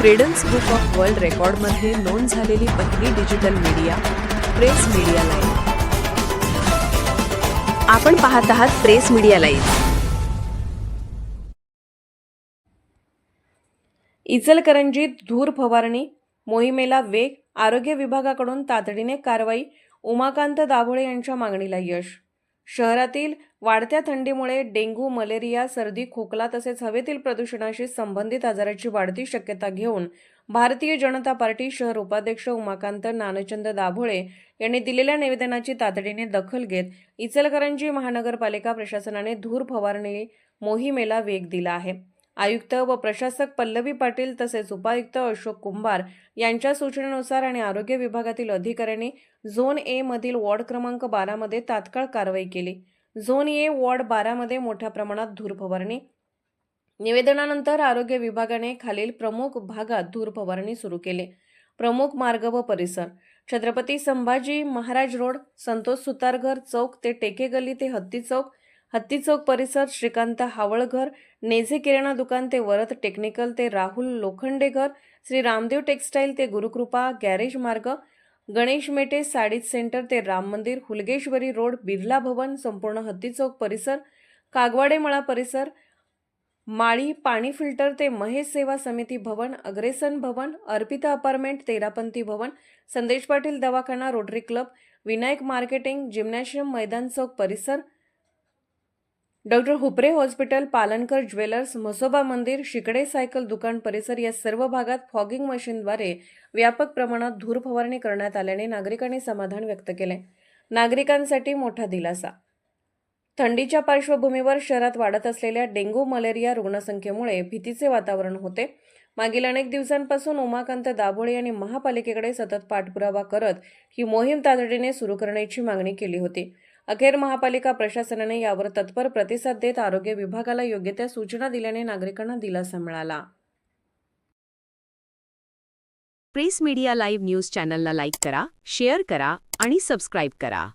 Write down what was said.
Credence book of world रेकॉर्डमध्ये नोंद झालेली पहिली digital media press media live आपण पाहत आहात प्रेस मीडिया लाईव्ह इचलकरंजीत धूर फवारणी मोहिमेला वेग आरोग्य विभागाकडून तातडीने कारवाई उमाकांत दाभोळे यांच्या मागणीला यश. शहरातील वाढत्या थंडीमुळे डेंग्यू मलेरिया सर्दी खोकला तसेच हवेतील प्रदूषणाशी संबंधित आजाराची वाढती शक्यता घेऊन भारतीय जनता पार्टी शहर उपाध्यक्ष उमाकांत नानचंद दाभोळे यांनी दिलेल्या निवेदनाची तातडीने दखल घेत इचलकरंजी महानगरपालिका प्रशासनाने धूर फवारणी मोहिमेला वेग दिला आहे. आयुक्त व प्रशासक पल्लवी पाटील तसेच उपायुक्त अशोक कुंभार यांच्या सूचनेनुसार आणि आरोग्य विभागातील अधिकाऱ्यांनी झोन ए मधील वॉर्ड क्रमांक बारामध्ये तात्काळ कारवाई केली. झोन ए वॉर्ड बारामध्ये मोठ्या प्रमाणात धूर फवारणी निवेदनानंतर आरोग्य विभागाने खालील प्रमुख भागात धूर फवारणी सुरू केली. प्रमुख मार्ग व परिसर. छत्रपती संभाजी महाराज रोड संतोष सुतारघर चौक ते टेके गली ते हत्ती चौक हत्ती चौक परिसर श्रीकांत हावळघर नेझे किराणा दुकान ते वरद टेक्निकल ते राहुल लोखंडेघर श्री रामदेव टेक्स्टाईल ते गुरुकृपा गॅरेज मार्ग गणेश मेटे साडीत सेंटर ते राम मंदिर हुलगेश्वरी रोड बिर्ला भवन संपूर्ण हत्ती चौक परिसर कागवाडे मळा परिसर माळी पाणी फिल्टर ते महेश सेवा समिती भवन अग्रेसन भवन अर्पिता अपार्टमेंट तेरापंथी भवन संदेश पाटील दवाखाना Rotary club Vinayak marketing gymnasium मैदान चौक परिसर doctor Hupare hospital Palankar jewellers Mhasoba मंदिर शिकडे सायकल दुकान परिसर या सर्व भागात फॉगिंग मशीनद्वारे व्यापक प्रमाणात धूर फवारणी करण्यात आल्याने नागरिकांनी समाधान व्यक्त केले. नागरिकांसाठी मोठा दिलासा. थंडीच्या पार्श्वभूमीवर शहरात वाढत असलेल्या डेंग्यू मलेरिया रुग्णसंख्येमुळे भीतीचे वातावरण होते. मागील अनेक दिवसांपासून उमाकांत दाभोळे यांनी महापालिकेकडे सतत पाठपुरावा करत ही मोहीम तातडीने सुरू करण्याची मागणी केली होती. अखेर महापालिका प्रशासनाने यावर तत्पर प्रतिसाद देत आरोग्य विभागाला योग्य त्या सूचना दिल्याने नागरिकांना दिलासा मिळाला. प्रेस मीडिया लाईव्ह न्यूज चॅनलला लाईक करा शेअर करा आणि सबस्क्राईब करा.